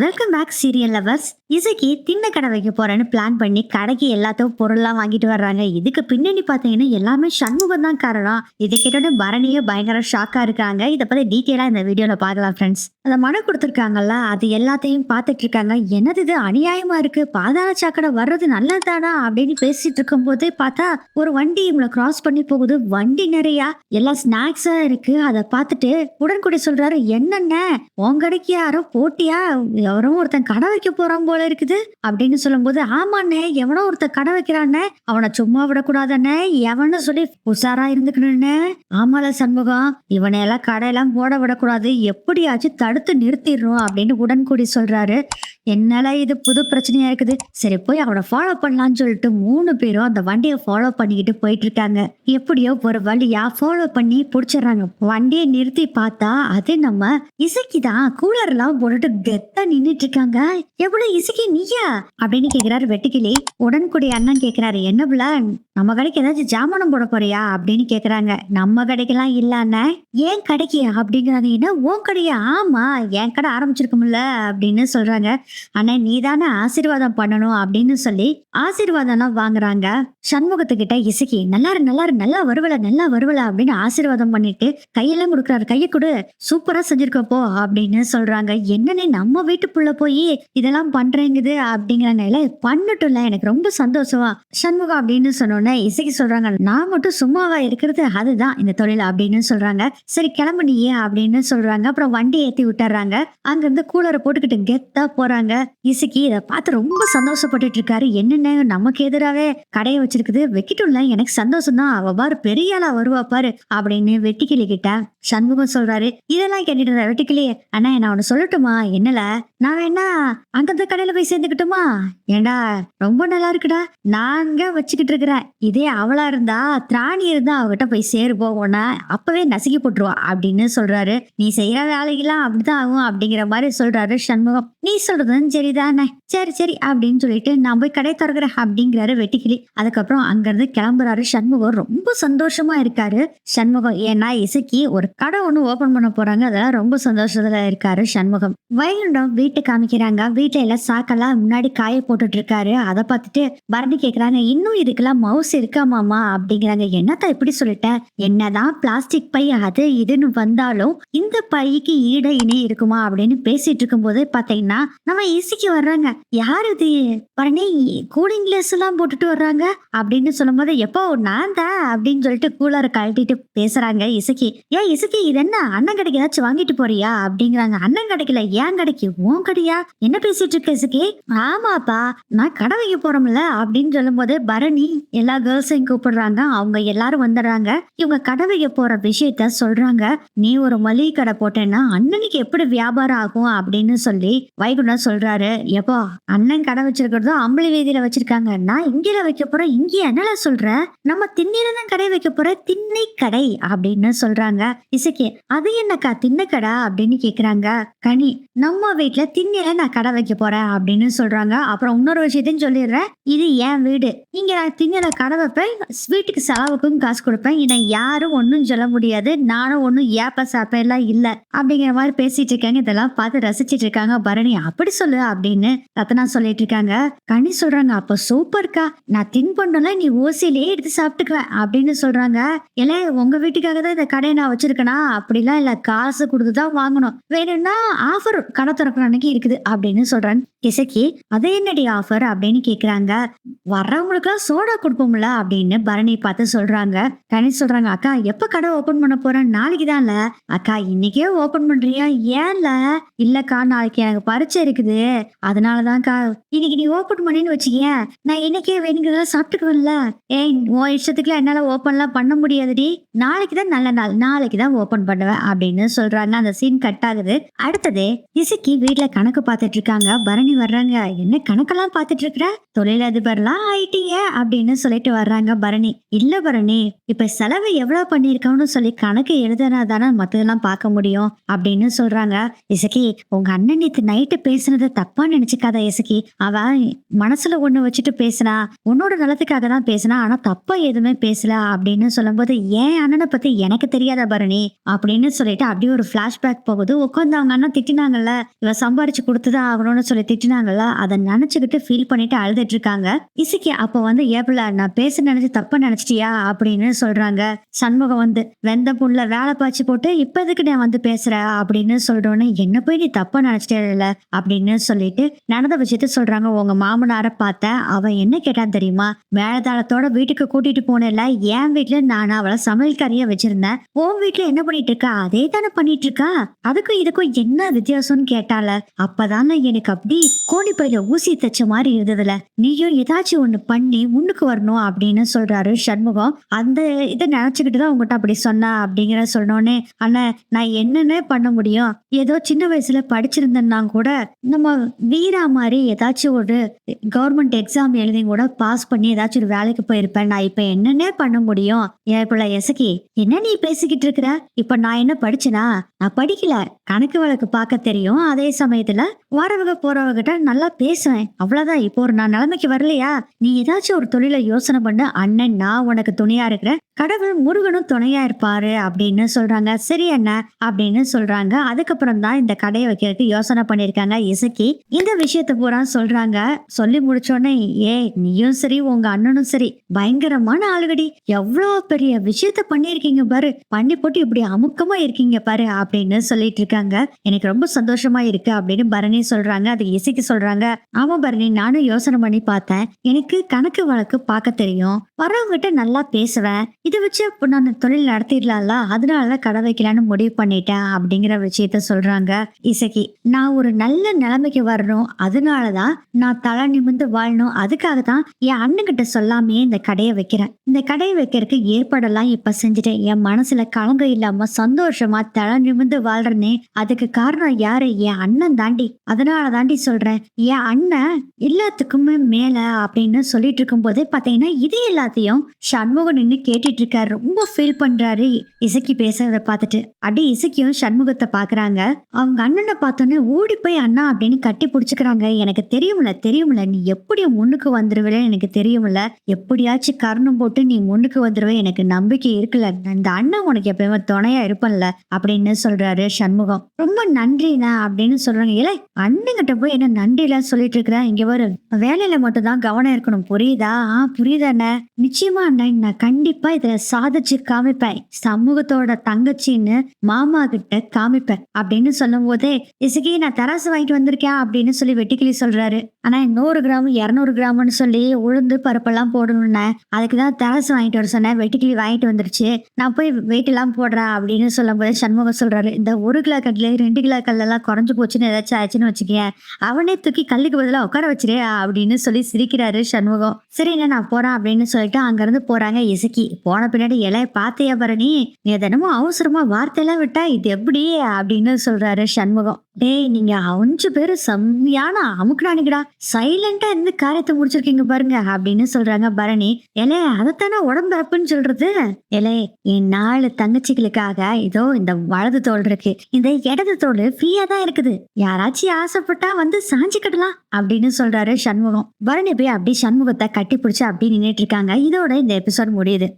Welcome back serial lovers இசைக்கு தின்ன கடை வைக்க போறேன்னு பிளான் பண்ணி கடைக்கு எல்லாத்தையும் பொருள்லாம் வாங்கிட்டு வர்றாங்க. இதுக்கு பின்னணி பார்த்தீங்கன்னா எல்லாமே சண்முகம் தான் காரணம். இதை கேட்டோட பரணியே பயங்கர ஷாக்கா இருக்காங்க. இதை பத்தி டீட்டெயிலா இந்த வீடியோல பார்க்கலாம் ஃப்ரெண்ட்ஸ் அந்த மனு கொடுத்துருக்காங்கல்ல அது எல்லாத்தையும் பார்த்துட்டு இருக்காங்க. என்னது இது? அநியாயமா இருக்கு. பாதாள சாக்கடை வர்றது நல்லதானா அப்படின்னு பேசிட்டு இருக்கும் போதே பார்த்தா ஒரு வண்டி இவங்களை கிராஸ் பண்ணி போகுது. வண்டி நிறையா. எல்லா ஸ்நாக்ஸா இருக்கு. அதை பார்த்துட்டு உடன்குடி சொல்றாரு என்னென்ன உன் கடைக்கு யாரோ போட்டியா? எவரும் ஒருத்தன் கடை வைக்க போறான் போல இருக்குது அப்படின்னு சொல்லும்போது ஆமாண்ணே எவனோ ஒருத்தன் கடை வைக்கிறானே அவனை சும்மா விடக்கூடாதானே எவனு சொல்லி உஷாரா இருந்துக்கணும்னு. ஆமால சண்முகம் இவனை எல்லாம் கடையெல்லாம் போட விடக்கூடாது எப்படியாச்சும் தடுத்து நிறுத்திடுறோம் அப்படின்னு உடன்கூடி சொல்றாரு. என்னால இது புது பிரச்சனையா இருக்குது? சரி போய் அவனை ஃபாலோ பண்ணலாம்னு சொல்லிட்டு மூணு பேரும் அந்த வண்டியை ஃபாலோ பண்ணிக்கிட்டு போயிட்டு இருக்காங்க எப்படியோ ஒரு வழியா ஃபாலோ பண்ணி பிடிச்சிடுறாங்க. வண்டியை நிறுத்தி பார்த்தா அது நம்ம இசைக்கு தான் கூலர் எல்லாம் போட்டுட்டு கெத்தா நின்னுட்டு இருக்காங்க எவ்வளவு இசைக்கு நீயா? அப்படின்னு கேக்குறாரு வெட்டுக்கிளி. உடன்குடி அண்ணன் கேக்குறாரு என்ன புள்ள நம்ம கடைக்கு ஏதாச்சும் ஜாமானம் போட போறியா? அப்படின்னு கேக்குறாங்க. நம்ம கடைக்கெல்லாம் இல்ல அண்ணன் ஏன் கடைக்கு? அப்படிங்கிறாங்க. என்ன உன் கடையா? ஆமா என் கடை ஆரம்பிச்சிருக்கும்ல அப்படின்னு சொல்றாங்க. அண்ணா நீ தானே ஆசீர்வாதம் பண்ணணும் அப்படின்னு சொல்லி ஆசீர்வாதம்லாம் வாங்குறாங்க. சண்முகத்துக்கிட்ட இசைக்கு நல்லாரு நல்லாரு நல்லா வருவல நல்லா வருவல அப்படின்னு ஆசீர்வாதம் பண்ணிட்டு கையெல்லாம் கொடுக்குறாரு கையை கொடு சூப்பரா செஞ்சிருக்கப்போ அப்படின்னு சொல்றாங்க. என்னன்னு நம்ம வீட்டு வீட்டுக்குள்ள போய் இதெல்லாம் பண்றேங்குது அப்படிங்கிறாங்க பண்ணட்டும்ல எனக்கு ரொம்ப சந்தோஷமா. சண்முகம் அப்படின்னு சொன்னோன்னே இசைக்கு சொல்றாங்க நான் மட்டும் சும்மாவா இருக்கிறது அதுதான் இந்த தொழில் அப்படின்னு சொல்றாங்க. சரி கிளம்பு நீயே அப்படின்னு சொல்றாங்க. அப்புறம் வண்டி ஏத்தி விட்டுறாங்க. அங்க இருந்து கூலரை போட்டுக்கிட்டு கெத்தா போறாங்க. இசைக்கு இதை பார்த்து ரொம்ப சந்தோஷப்பட்டுட்டு இருக்காரு. என்னென்ன நமக்கு எதிராவே கடையை வச்சிருக்குது. வெக்கிட்டும்ல எனக்கு சந்தோஷம் தான் அவ பாரு பெரிய ஆளா வருவா பாரு அப்படின்னு வெட்டிக்கிளி கிட்ட சண்முகம் சொல்றாரு. இதெல்லாம் கேட்டுட்டு வெட்டிக்கிளி வெட்டுக்கிளி அண்ணா நான் ஒண்ணு சொல்லட்டுமா? என்னல? நான் வேணா அந்தந்த கடையில போய் சேர்ந்துக்கிட்டுமா? ஏண்டா ரொம்ப நல்லா இருக்குடா. நாங்க வச்சுக்கிட்டு இருக்கிறேன். இதே அவளா இருந்தா திராணி இருந்தா அவகிட்ட போய் சேரு போவோம்னா அப்பவே நசுக்கி போட்டுருவா அப்படின்னு சொல்றாரு. நீ செய்யற வேலைக்கெல்லாம் அப்படிதான் ஆகும் அப்படிங்கிற மாதிரி சொல்றாரு சண்முகம். நீ சொல்றதும் சரிதானே. சரி சரி அப்படின்னு சொல்லிட்டு நான் போய் கடை திறக்கிறேன் அப்படிங்கிறாரு வெட்டிக்கிளி. அதுக்கப்புறம் அங்கிருந்து கிளம்புறாரு சண்முகம். ரொம்ப சந்தோஷமா இருக்காரு சண்முகம். ஏன்னா இசைக்கு ஒரு கடை ஒன்று ஓபன் பண்ண போறாங்க. அதெல்லாம் ரொம்ப சந்தோஷத்துல இருக்காரு சண்முகம். வைகுண்டம் வீட்டு காமிக்கிறாங்க. வீட்டுல எல்லாம் சாக்கெல்லாம் முன்னாடி காய போட்டுட்டு இருக்காரு அதை பார்த்துட்டு பரணி கேக்குறாங்க இன்னும் இதுக்கெல்லாம் மவுஸ் இருக்கா மாமா? அப்படிங்கிறாங்க. என்னத்தா இப்படி சொல்லிட்டேன் என்னதான் பிளாஸ்டிக் பை அது இதுன்னு வந்தாலும் இந்த பைக்கு ஈட இணை இருக்குமா? அப்படின்னு பேசிட்டு இருக்கும் போது பாத்தீங்கன்னா நம்ம இசைக்கு வர்றாங்க. யார் இது? பரணி கூலிங் கிளாஸ் எல்லாம் போட்டுட்டு வர்றாங்க? அப்படின்னு சொல்லும் போது எப்போ நான் தான் அப்படின்னு சொல்லிட்டு கூலரை கழட்டிட்டு பேசுறாங்க இசைக்கு. ஏன் இசைக்கு இது என்ன? அண்ணன் கடைக்கு ஏதாச்சும் வாங்கிட்டு போறியா? அப்படிங்கிறாங்க. அண்ணன் கடைக்குல ஏன் கடைக்கு? உன் கடையா என்ன பேசிட்டு இருக்க இசைக்கு ஆமாப்பா நான் கடை வைக்க போறோம்ல அப்படின்னு சொல்லும் போது பரணி எல்லா கேர்ள்ஸையும் கூப்பிடுறாங்க. அவங்க எல்லாரும் வந்துடுறாங்க. இவங்க கடை வைக்க போற விஷயத்த சொல்றாங்க. நீ ஒரு மளிகை கடை போட்டேன்னா அண்ணனுக்கு எப்படி வியாபாரம் ஆகும் அப்படின்னு சொல்லி வைகுண்டா சொல்றாரு. எப்போ அண்ணன் கடை வச்சிருக்கிறதும் அம்பளி வீதியில வச்சிருக்காங்க. நான் இங்கேல வைக்க போறேன். இங்கே என்னல சொல்ற? நம்ம திண்ணையில தான் கடை வைக்க போற திண்ணை கடை அப்படின்னு சொல்றாங்க. இசைக்கு அது என்னக்கா திண்ணை கடை அப்படின்னு கேக்குறாங்க. கனி நம்ம வீட்டுல திண்ணையில நான் கடை வைக்க போறேன் அப்படின்னு சொல்றாங்க. அப்புறம் இன்னொரு விஷயத்தையும் சொல்லிடுறேன். இது என் வீடு. இங்க நான் திண்ணையில கடை வைப்பேன். ஸ்வீட்டுக்கு செலவுக்கும் காசு கொடுப்பேன். இதை யாரும் ஒன்றும் சொல்ல முடியாது. நானும் ஒன்றும் ஏப்ப சாப்பேன் எல்லாம் இல்ல. அப்படிங்கிற மாதிரி பேசிட்டு இருக்காங்க. இதெல்லாம் பார்த்து ரசிச்சிட்டு இருக்காங்க. பரணி அப்படி சொல்லு அப்படின்னு ரத்னா சொல்லிட்டு இருக்காங்க. கனி சொல்றாங்க அப்ப சூப்பர்க்கா நான் தின் நீ ஓசியிலே எடுத்து சாப்பிட்டுக்குவேன். அப்படின்னு சொல்றாங்க. ஏன்னா உங்க வீட்டுக்காக தான் இந்த கடையை நான் வச்சிருக்கேனா? அப்படிலாம் இல்ல. காசு கொடுத்து தான் வாங்கணும். வேணும்னா ஆஃபர் கடை திறக்கணும் அன்னைக்கு இருக்குது அப்படின்னு சொல்றேன். இசக்கி அது என்னடி ஆஃபர் அப்படின்னு கேக்குறாங்க. வர்றவங்களுக்குலாம் சோடா கொடுப்போம்ல அப்படின்னு பரணி பார்த்து சொல்றாங்க. கணேஷ் சொல்றாங்க அக்கா எப்ப கடை ஓபன் பண்ண போறேன் நாளைக்கு தான்ல அக்கா இன்னைக்கே ஓபன் பண்றியா? ஏன்ல? இல்லக்கா நாளைக்கு எனக்கு பரீட்சை இருக்குது. அதனாலதான்க்கா இன்னைக்கு நீ ஓபன் பண்ணின்னு வச்சுக்கிய. நான் இன்னைக்கே வேணுங்கிறத சாப்பிட்டுக்குவேன்ல. ஏய் உன் இஷ்டத்துக்குலாம் என்னால ஓபன்லாம் பண்ண முடியாதுடி. நாளைக்கு தான் நல்ல நாள். நாளைக்கு தான் ஓபன் பண்ணுவேன் அப்படின்னு சொல்றாங்க. அந்த சீன் கட் ஆகுது. அடுத்தது இசுக்கி வீட்டுல கணக்கு பார்த்துட்டு இருக்காங்க. பரணி பரணி வர்றாங்க. என்ன கணக்கெல்லாம் பார்த்துட்டு இருக்கிற? தொழிலதிபர்லாம் ஆயிட்டீங்க அப்படின்னு சொல்லிட்டு வர்றாங்க பரணி. இல்ல பரணி இப்ப செலவு எவ்வளவு பண்ணிருக்கோம்னு சொல்லி கணக்கு எழுதுனா தானே மத்ததெல்லாம் பார்க்க முடியும் அப்படின்னு சொல்றாங்க. இசக்கி உங்க அண்ணன் நேத்து நைட்டு பேசுனதை தப்பா நினைச்சுக்காத இசக்கி அவன் மனசுல ஒண்ணு வச்சுட்டு பேசினா உன்னோட நலத்துக்காக தான் பேசினா ஆனா தப்பா எதுவுமே பேசல அப்படின்னு சொல்லும்போது ஏன் அண்ணனை பத்தி எனக்கு தெரியாத பரணி? அப்படின்னு சொல்லிட்டு அப்படியே ஒரு பிளாஷ்பேக் போகுது. உட்காந்து அவங்க அண்ணன் திட்டினாங்கல்ல இவ சம்பாரிச்சு கொடுத்துதான் ஆகணும்னு சொல்லி திட்டினாங்கல்ல அதை நினைச்சுக்கிட்டு ஃபீல் பண்ணிட்டு அழுதுட்டு இருக்காங்க. இசுக்கி அப்ப வந்து ஏப்பில நான் பேச நினைச்சு தப்ப நினைச்சிட்டியா? அப்படின்னு சொல்றாங்க. சண்முகம் வந்து வெந்த புண்ணுல வேலை பாய்ச்சி போட்டு இப்ப எதுக்கு நான் வந்து பேசுற? அப்படின்னு சொல்றோன்னு என்ன போய் நீ தப்பா நினைச்சிட்டே அப்படின்னு சொல்லிட்டு நடந்த விஷயத்த சொல்றாங்க. உங்க மாமனார பார்த்த அவன் என்ன கேட்டான் தெரியுமா? மேலதாளத்தோட வீட்டுக்கு கூட்டிட்டு போனேன்ல. என் வீட்டுல நான் அவளை சமையல்காரியா வச்சிருந்தேன். உன் வீட்டுல என்ன பண்ணிட்டு இருக்கா அதே தானே பண்ணிட்டு இருக்கா அதுக்கும் இதுக்கும் என்ன வித்தியாசம்னு கேட்டால அப்பதானே எனக்கு அப்படி கோணி பையில ஊசி தச்ச மாதிரி இருந்ததுல. நீயும் ஏதாச்சும் ஏதாச்சும் ஒன்று பண்ணி முன்னுக்கு வரணும் அப்படின்னு சொல்றாரு சண்முகம். அந்த இதை நினைச்சுக்கிட்டு தான் உங்ககிட்ட அப்படி சொன்னா அப்படிங்கிற சொன்னோடனே அண்ணா நான் என்னென்ன பண்ண முடியும்? ஏதோ சின்ன வயசுல படிச்சிருந்தேன்னா கூட நம்ம வீரா மாதிரி ஏதாச்சும் ஒரு கவர்மெண்ட் எக்ஸாம் எழுதி கூட பாஸ் பண்ணி ஏதாச்சும் ஒரு வேலைக்கு போயிருப்பேன். நான் இப்ப என்னென்ன பண்ண முடியும்? ஏன் பிள்ளை எசக்கி என்ன நீ பேசிக்கிட்டு இருக்கிற? இப்ப நான் என்ன படிச்சனா? நான் படிக்கல. கணக்கு வழக்கு பார்க்க தெரியும். அதே சமயத்துல வரவங்க போறவங்கிட்ட நல்லா பேசுவேன். அவ்வளவுதான். இப்போ ஒரு நான் நிலைமைக்கு வரலையா? நீ ஏதாச்சும் ஒரு தொழிலை யோசனை பண்ண. அண்ணன் நான் உனக்கு துணையா இருக்கிறேன். கடவுள் முருகனும் துணையா இருப்பாரு அப்படின்னு சொல்றாங்க. சரி அண்ணா அப்படின்னு சொல்றாங்க. அதுக்கப்புறம் தான் இந்த கடையை வைக்கிறதுக்கு யோசனை பண்ணிருக்காங்க இசக்கி இந்த விஷயத்த பூரா சொல்றாங்க. சொல்லி முடிச்சோடனே ஏ நீயும் சரி உங்க அண்ணனும் சரி. பயங்கரமான ஆளுகடி. எவ்வளோ பெரிய விஷயத்த பண்ணிருக்கீங்க பாரு. பண்ணி போட்டு இப்படி அமுக்கமா இருக்கீங்க பாரு அப்படின்னு சொல்லிட்டு இருக்காங்க. எனக்கு ரொம்ப சந்தோஷமா இருக்கு அப்படின்னு பரணி சொல்றாங்க. அது இசைக்கு சொல்றாங்க. ஆமா பரணி நானும் யோசனை பண்ணி பார்த்தேன். எனக்கு கணக்கு வழக்கு பார்க்க தெரியும். வரவங்கிட்ட நல்லா பேசுவேன். இதை வச்சு இப்போ நான் தொழில் நடத்திடலாம்ல? அதனாலதான் கடை வைக்கலான்னு முடிவு பண்ணிட்டேன் அப்படிங்கிற விஷயத்த சொல்றாங்க இசைக்கு நான் ஒரு நல்ல நிலைமைக்கு வரணும். அதனாலதான் நான் தலை நிமிந்து வாழணும். அதுக்காக தான் என் அண்ணன்கிட்ட சொல்லாமே இந்த கடையை வைக்கிறேன். இந்த கடையை வைக்கிறதுக்கு ஏற்பாடெல்லாம் இப்ப செஞ்சுட்டேன். என் மனசுல கலங்கம் இல்லாம சந்தோஷமா தலை நிமிந்து வாழ்றேனே. அதுக்கு காரணம் யாரு? என் அண்ணன் தாண்டி. அதனால தாண்டி சொல்றேன். என் அண்ணன் எல்லாத்துக்குமே மேல அப்படின்னு சொல்லிட்டு இருக்கும்போது பார்த்தீங்கன்னா பாத்தீங்கன்னா இது எல்லாத்தையும் சண்முகம் நின்னு கேட்டுட்டு இருக்காரு. ரொம்ப ஃபீல் பண்றாரு இசக்கி பேசுறத பார்த்துட்டு. அப்படியே இசக்கியும் சண்முகத்தை பாக்குறாங்க. அவங்க அண்ணனை பார்த்தோன்னே ஓடி போய் அண்ணா அப்படின்னு கட்டி பிடிச்சிக்கிறாங்க. எனக்கு தெரியும்ல தெரியும்ல நீ எப்படி முன்னுக்கு வந்துருவல? எனக்கு தெரியும்ல. எப்படியாச்சும் கருணம் போட்டு நீ முன்னுக்கு வந்துருவே. எனக்கு நம்பிக்கை இருக்குல்ல. இந்த அண்ணன் உனக்கு எப்பயுமே துணையா இருப்பன்ல அப்படின்னு சொல்றாரு சண்முகம். ரொம்ப நன்றிண்ணா அப்படின்னு சொல்றாங்க. இல்லை அண்ணங்கிட்ட போய் என்ன நன்றி எல்லாம் சொல்லிட்டு இருக்கிறேன் இங்க வரும் வேலையில மட்டும் தான் கவனம் இருக்கணும். புரியுதா? ஆ புரியுதாண்ணே நிச்சயமா அண்ணன் நான் கண்டிப்பா இதுல சாதிச்சு காமிப்பேன். சமூகத்தோட தங்கச்சின்னு மாமா கிட்ட காமிப்பேன். அப்படின்னு சொல்லும் போதே இசகி நான் தராசு வாங்கிட்டு வந்திருக்கேன் அப்படின்னு சொல்லி வெட்டிக்கிளி சொல்றாரு. ஆனா நூறு கிராம் இரநூறு கிராம்னு சொல்லி உளுந்து பருப்பெல்லாம் போடணும்னே அதுக்கு தான் தராசு வாங்கிட்டு வர சொன்னேன். வெட்டிக்கிளி வாங்கிட்டு வந்துருச்சு. நான் போய் வெயிட் எல்லாம் போடுறேன் அப்படின்னு சொல்லும் போதே சண்முகம் சொல்றாரு. இந்த ஒரு கிலோ கல்ல ரெண்டு கிலோ கல்லெல்லாம் குறைஞ்சு போச்சுன்னு ஏதாச்சும் ஆச்சுன்னு வச்சுக்கேன் அவனே தூக்கி கல்லுக்கு பதிலாக உட்கார வச்சிரு அப்படின்னு சொல்லி சிரிக்கிறாரு சண்முகம். சரிண்ணே நான் போறேன் அப்படின்னு சொல்லிட்டு அங்கிருந்து போறாங்க இசுக்கி. போன பின்னாடி இலைய பார்த்தியா பரணி நீ தினமும் அவசரமா வார்த்தையெல்லாம் விட்டா இது எப்படி அப்படின்னு சொல்றாரு சண்முகம். டேய் நீங்க அஞ்சு பேரும் செம்மையான அமுக்குனானுங்கடா. சைலண்டா இருந்து காரியத்தை முடிச்சிருக்கீங்க பாருங்க அப்படின்னு சொல்றாங்க பரணி. எலே அதைத்தானே உடம்பரப்புன்னு சொல்றது? எலே என் நாலு தங்கச்சிகளுக்காக இதோ இந்த வலது தோல் இருக்கு. இந்த இடது தோல் ஃப்ரீயா தான் இருக்குது. யாராச்சும் ஆசைப்பட்டா வந்து சாஞ்சிக்கிடலாம் அப்படின்னு சொல்றாரு சண்முகம். பரணி போய் அப்படி சண்முகத்தை கட்டி பிடிச்சி அப்படி நின்னுட்டு இருக்காங்க. இதோட இந்த எபிசோட் முடியுது.